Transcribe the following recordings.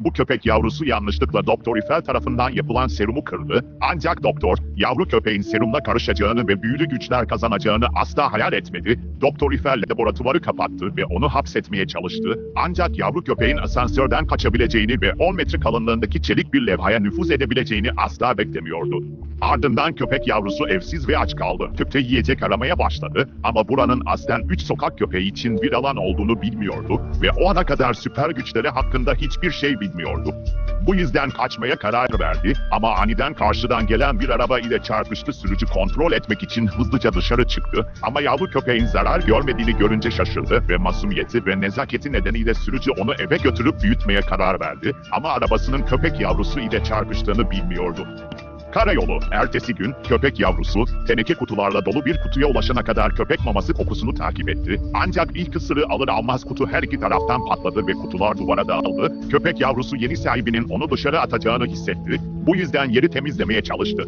Bu köpek yavrusu yanlışlıkla Doktor Eiffel tarafından yapılan serumu kırdı. Ancak doktor, yavru köpeğin serumla karışacağını ve büyülü güçler kazanacağını asla hayal etmedi. Doktor Eiffel laboratuvarı kapattı ve onu hapsetmeye çalıştı. Ancak yavru köpeğin asansörden kaçabileceğini ve 10 metre kalınlığındaki çelik bir levhaya nüfuz edebileceğini asla beklemiyordu. Ardından köpek yavrusu evsiz ve aç kaldı. Tüpte yiyecek aramaya başladı ama buranın aslen 3 sokak köpeği için bir alan olduğunu bilmiyordu ve o ana kadar süper güçleri hakkında hiçbir şey bilmiyordu. Bu yüzden kaçmaya karar verdi ama aniden karşıdan gelen bir araba ile çarpıştı. Sürücü kontrol etmek için hızlıca dışarı çıktı. Ama yavru köpeğin zarar görmediğini görünce şaşırdı ve masumiyeti ve nezaketi nedeniyle sürücü onu eve götürüp büyütmeye karar verdi. Ama arabasının köpek yavrusu ile çarpıştığını bilmiyordu. Karayolu, ertesi gün köpek yavrusu teneke kutularla dolu bir kutuya ulaşana kadar köpek maması kokusunu takip etti. Ancak ilk ısırığı alır almaz kutu her iki taraftan patladı ve kutular duvara dağıldı. Köpek yavrusu yeni sahibinin onu dışarı atacağını hissetti. Bu yüzden yeri temizlemeye çalıştı.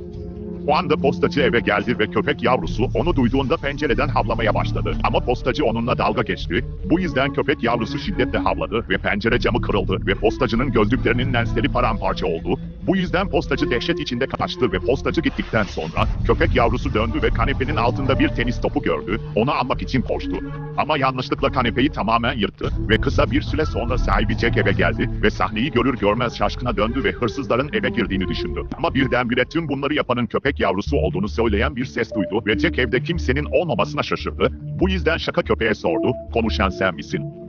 O anda postacı eve geldi ve köpek yavrusu onu duyduğunda pencereden havlamaya başladı. Ama postacı onunla dalga geçti. Bu yüzden köpek yavrusu şiddetle havladı ve pencere camı kırıldı ve postacının gözlüklerinin lensleri paramparça oldu. Bu yüzden postacı dehşet içinde kaçtı ve postacı gittikten sonra köpek yavrusu döndü ve kanepenin altında bir tenis topu gördü. Onu almak için koştu. Ama yanlışlıkla kanepeyi tamamen yırttı ve kısa bir süre sonra sahibi Jack eve geldi ve sahneyi görür görmez şaşkına döndü ve hırsızların eve girdiğini düşündü. Ama birdenbire tüm bunları yapanın köpek yavrusu olduğunu söyleyen bir ses duydu ve Jack evde kimsenin olmamasına şaşırdı. Bu yüzden şaka köpeğe sordu, konuşan sen misin?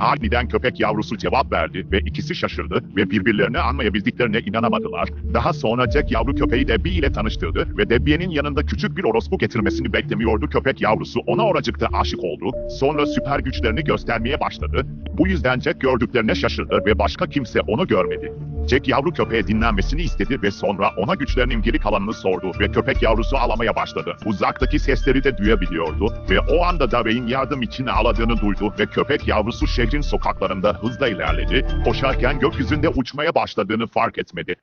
Aniden köpek yavrusu cevap verdi ve ikisi şaşırdı ve birbirlerini anlayabildiklerine inanamadılar. Daha sonra Jack yavru köpeği Debbie ile tanıştırdı ve Debbie'nin yanında küçük bir orospu getirmesini beklemiyordu. Köpek yavrusu ona oracıkta aşık oldu. Sonra süper güçlerini göstermeye başladı. Bu yüzden Jack gördüklerine şaşırdı ve başka kimse onu görmedi. Jack yavru köpeğe dinlenmesini istedi ve sonra ona güçlerinin geri kalanını sordu ve köpek yavrusu ağlamaya başladı. Uzaktaki sesleri de duyabiliyordu ve o anda Dave'in yardım için ağladığını duydu ve köpek yavrusu şehrin sokaklarında hızla ilerledi. Koşarken gökyüzünde uçmaya başladığını fark etmedi.